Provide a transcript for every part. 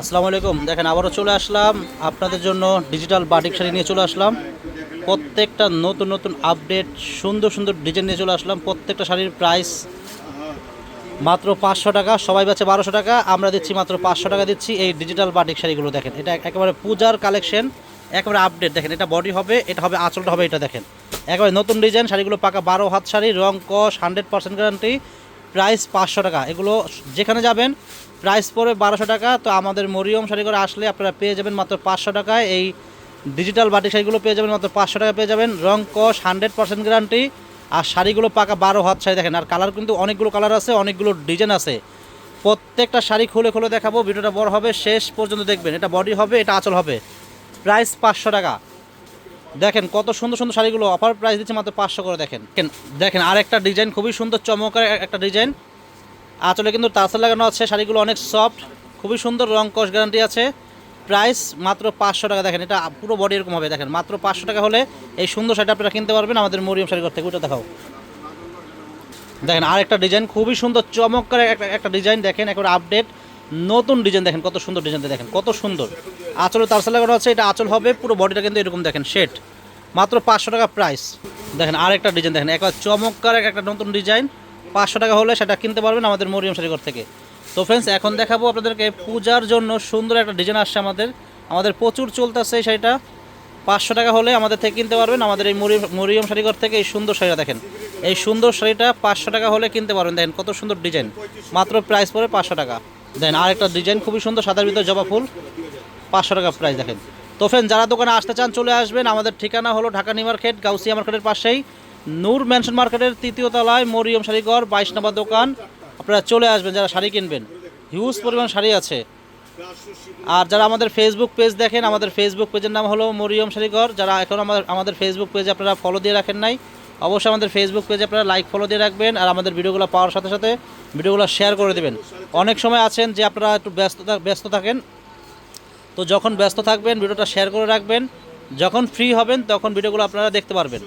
আসসালামু আলাইকুম। দেখেন, আবারও চলে আসলাম। আপনাদের জন্য ডিজিটাল বাটিক শাড়ি নিয়ে চলে আসলাম। প্রত্যেকটা নতুন নতুন আপডেট সুন্দর সুন্দর ডিজাইন নিয়ে চলে আসলাম। প্রত্যেকটা শাড়ির প্রাইস মাত্র পাঁচশো টাকা, সবাই বেচে বারোশো টাকা। আমরা দিচ্ছি মাত্র পাঁচশো টাকা দিচ্ছি এই ডিজিটাল বাটিক শাড়িগুলো, দেখেন। এটা একেবারে পূজার কালেকশন একেবারে আপডেট দেখেন, এটা বডি হবে, এটা হবে, আঁচলটা হবে এটা, দেখেন। একেবারে নতুন ডিজাইন শাড়িগুলো পাকা বারো হাত শাড়ি, রং কস হান্ড্রেড পার্সেন্ট গ্যারান্টি প্রাইস পাঁচশো টাকা। এগুলো যেখানে যাবেন, প্রাইস পড়বে বারোশো টাকা। তো আমাদের মরিয়ম শাড়ি করে আসলে আপনারা পেয়ে যাবেন মাত্র পাঁচশো টাকায়। এই ডিজিটাল বাটিক শাড়িগুলো পেয়ে যাবেন মাত্র পাঁচশো টাকা পেয়ে যাবেন। রং কস, হান্ড্রেড পার্সেন্ট গ্যারান্টি আর শাড়িগুলো পাকা বারো হাত শাড়ি দেখেন। আর কালার কিন্তু অনেকগুলো কালার আছে, অনেকগুলো ডিজাইন আছে। প্রত্যেকটা শাড়ি খুলে খুলে দেখাবো, ভিডিওটা বড় হবে, শেষ পর্যন্ত দেখবেন। এটা বডি হবে, এটা আঁচল হবে। প্রাইস পাঁচশো টাকা। দেখেন কত সুন্দর সুন্দর শাড়িগুলো অফার প্রাইস দিচ্ছে মাত্র পাঁচশো করে, দেখেন। দেখেন- আর একটা ডিজাইন খুবই সুন্দর, চমৎকার একটা ডিজাইন আঁচলে কিন্তু তাসেল লাগানো আছে, শাড়িগুলো অনেক সফট খুবই সুন্দর, রং কস গ্যারান্টি আছে। প্রাইস মাত্র পাঁচশো টাকা, দেখেন, এটা পুরো বডি এরকম হবে, দেখেন। মাত্র পাঁচশো টাকা হলে এই সুন্দর শাড়িটা আপনারা কিনতে পারবেন আমাদের মরিয়ম শাড়ি থেকে ওটা দেখাও। দেখেন আর একটা ডিজাইন খুবই সুন্দর, চমৎকার একটা একটা ডিজাইন দেখেন, একবার আপডেট নতুন ডিজাইন দেখেন, কত সুন্দর ডিজাইনটা দেখেন, কত সুন্দর। আঁচলে তারসা লাগানো আছে, এটা আঁচল হবে, পুরো বডিটা কিন্তু এরকম, দেখেন শেড মাত্র পাঁচশো টাকা প্রাইস দেখেন আরেকটা ডিজাইন দেখেন, একবার চমৎকার একটা নতুন ডিজাইন পাঁচশো টাকা হলে সেটা কিনতে পারবেন আমাদের মরিয়ম শাড়িঘর থেকে। তো ফ্রেন্ডস এখন দেখাবো আপনাদেরকে পূজার জন্য সুন্দর একটা ডিজাইন আসছে আমাদের। আমাদের প্রচুর চলতেছে এই শাড়িটা। পাঁচশো টাকা হলে আমাদের থেকে কিনতে পারবেন আমাদের এই মরিয়ম মরিয়ম শাড়িঘর থেকে এই সুন্দর শাড়িটা দেখেন। এই সুন্দর শাড়িটা পাঁচশো টাকা হলে কিনতে পারবেন। দেখেন কত সুন্দর ডিজাইন মাত্র প্রাইস পড়ে পাঁচশো টাকা। দেখেন আরেকটা ডিজাইন খুবই সুন্দর সাদার ভিতরে জবা ফুল। পাঁচশো টাকা প্রাইস দেখেন। তো ফ্রেন্ড যারা দোকানে আসতে চান চলে আসবেন। আমাদের ঠিকানা হলো ঢাকা নিউ মার্কেট, গাউসিয়া মার্কেটের পাশেই। নূর ম্যানশন মার্কেটের তৃতীয় তলায় মরিয়ম শাড়িঘর, বাইশ নম্বর দোকান। আপনারা চলে আসবেন যারা শাড়ি কিনবেন। হিউজ পরিমাণ শাড়ি আছে। আর যারা আমাদের ফেসবুক পেজ দেখেন, আমাদের ফেসবুক পেজের নাম হলো মরিয়ম শাড়িঘর। যারা এখন আমাদের আমাদের ফেসবুক পেজে আপনারা ফলো দিয়ে রাখেন নাই, অবশ্যই আমাদের ফেসবুক পেজে আপনারা লাইক ফলো দিয়ে রাখবেন আর আমাদের ভিডিওগুলো পাওয়ার সাথে সাথে ভিডিওগুলো শেয়ার করে দেবেন। অনেক সময় আছেন যে আপনারা একটু ব্যস্ত ব্যস্ত থাকেন তো যখন ব্যস্ত থাকবেন, ভিডিওটা শেয়ার করে রাখবেন। যখন ফ্রি হবেন, তখন ভিডিওগুলো আপনারা দেখতে পারবেন।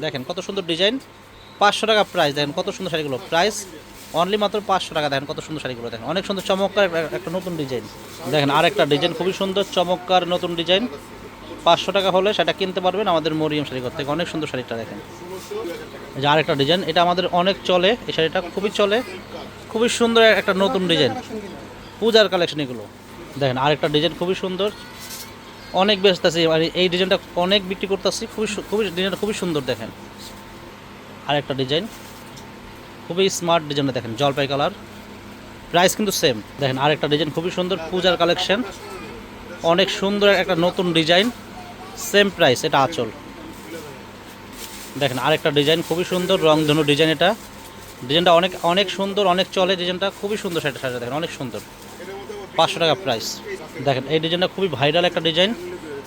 দেখেন কত সুন্দর ডিজাইন পাঁচশো টাকা প্রাইস দেখেন কত সুন্দর শাড়িগুলো। প্রাইস অনলি মাত্র পাঁচশো টাকা, দেখেন কত সুন্দর শাড়িগুলো, দেখেন। অনেক সুন্দর চমৎকার একটা- একটা নতুন ডিজাইন দেখেন আর একটা ডিজাইন খুবই সুন্দর, চমৎকার নতুন ডিজাইন পাঁচশো টাকা হলে সেটা কিনতে পারবেন আমাদের মরিয়াম শাড়িঘর থেকে। অনেক সুন্দর শাড়িটা দেখেন। যে আরেকটা ডিজাইন এটা আমাদের অনেক চলে। এই শাড়িটা খুবই চলে। খুবই সুন্দর একটা নতুন ডিজাইন পূজার কালেকশন এগুলো। দেখেন, আরেকটা ডিজাইন খুবই সুন্দর। অনেক বেচতেছি মানে এই ডিজাইনটা অনেক বিক্রি করতেছি, খুবই খুবই ডিজাইনটা খুবই সুন্দর দেখেন। আরেকটা ডিজাইন খুবই স্মার্ট ডিজাইনটা দেখেন, জলপাই কালার প্রাইস কিন্তু সেম দেখেন, আরেকটা ডিজাইন খুবই সুন্দর, পূজার কালেকশন অনেক সুন্দর একটা নতুন ডিজাইন সেম প্রাইস এটা আঁচল। দেখেন, আরেকটা ডিজাইন খুবই সুন্দর, রংধনু ডিজাইন এটা। ডিজাইনটা অনেক অনেক সুন্দর, অনেক চলে ডিজাইনটা খুবই সুন্দর সেটা সাজা দেখেন, অনেক সুন্দর। পাঁচশো টাকা প্রাইস দেখেন, এই ডিজাইনটা খুবই ভাইরাল একটা ডিজাইন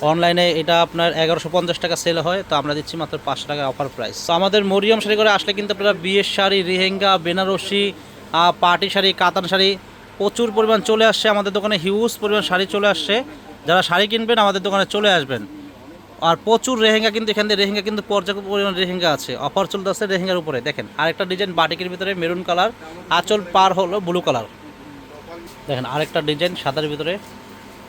অনলাইনে এটা আপনার এগারোশো পঞ্চাশ টাকা সেল হয়, তো আমরা দিচ্ছি মাত্র পাঁচশো টাকা অফার প্রাইস তো আমাদের মরিয়ম শাড়ি করে আসলে কিন্তু আপনারা বিয়ের শাড়ি রেহেঙ্গা বেনারসি পার্টি শাড়ি, কাতান শাড়ি প্রচুর পরিমাণ চলে আসছে। আমাদের দোকানে হিউজ পরিমাণ শাড়ি চলে আসছে। যারা শাড়ি কিনবেন, আমাদের দোকানে চলে আসবেন। আর প্রচুর রেহেঙ্গা কিন্তু এখান থেকে রেহেঙ্গা কিন্তু পর্যাপ্ত পরিমাণ রেহেঙ্গা আছে। অফার চলতেছে রেহেঙ্গার উপরে। দেখেন, আরেকটা ডিজাইন বাটিকের ভিতরে মেরুন কালার আঁচল পার হলো ব্লু কালার দেখেন, আরেকটা ডিজাইন সাদার ভিতরে।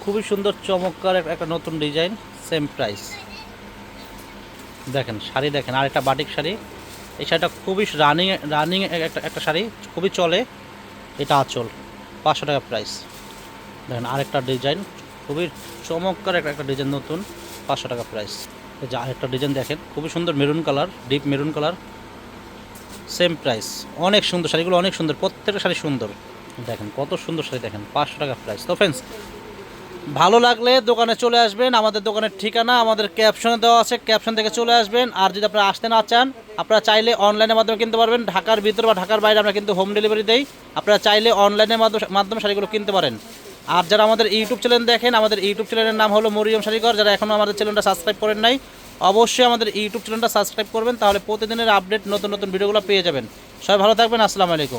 খুবই সুন্দর, চমৎকার এক- একটা নতুন ডিজাইন সেম প্রাইস দেখেন, শাড়ি দেখেন, আরেকটা বাটিক শাড়ি। এই শাড়িটা খুবই রানিং রানিং একটা একটা শাড়ি, খুবই চলে। এটা আঁচল, পাঁচশো টাকা প্রাইস দেখেন, আরেকটা ডিজাইন, খুবই চমৎকার একটা একটা ডিজাইন নতুন, পাঁচশো টাকা প্রাইস এই যে আরেকটা ডিজাইন দেখেন, খুবই সুন্দর maroon colour deep maroon colour same price অনেক সুন্দর, শাড়িগুলো অনেক সুন্দর, প্রত্যেকটা শাড়ি সুন্দর। দেখেন, কত সুন্দর শাড়ি দেখেন, পাঁচশো টাকা প্রাইস তো ফ্রেন্ডস ভালো লাগলে দোকানে চলে আসবেন। আমাদের দোকানের ঠিকানা, আমাদের ক্যাপশনে দেওয়া আছে ক্যাপশন থেকে চলে আসবেন। আর যদি আপনারা আসতে না চান, আপনারা চাইলে অনলাইনের মাধ্যমে কিনতে পারবেন। ঢাকার ভিতর বা ঢাকার বাইরে আমরা কিন্তু হোম ডেলিভারি দেই। আপনারা চাইলে অনলাইনের মাধ্যমে শাড়িগুলো কিনতে পারেন। আর যারা আমাদের ইউটিউব চ্যানেল দেখেন, আমাদের ইউটিউব চ্যানেলের নাম হলো মরিয়ম শাড়িঘর। যারা এখনও আমাদের চ্যানেলটা সাবস্ক্রাইব করেন নাই, অবশ্যই আমাদের ইউটিউব চ্যানেলটা সাবস্ক্রাইব করবেন। তাহলে প্রতিদিনের আপডেট নতুন নতুন ভিডিওগুলো পেয়ে যাবেন। সবাই ভালো থাকবেন। আসসালামু আলাইকুম।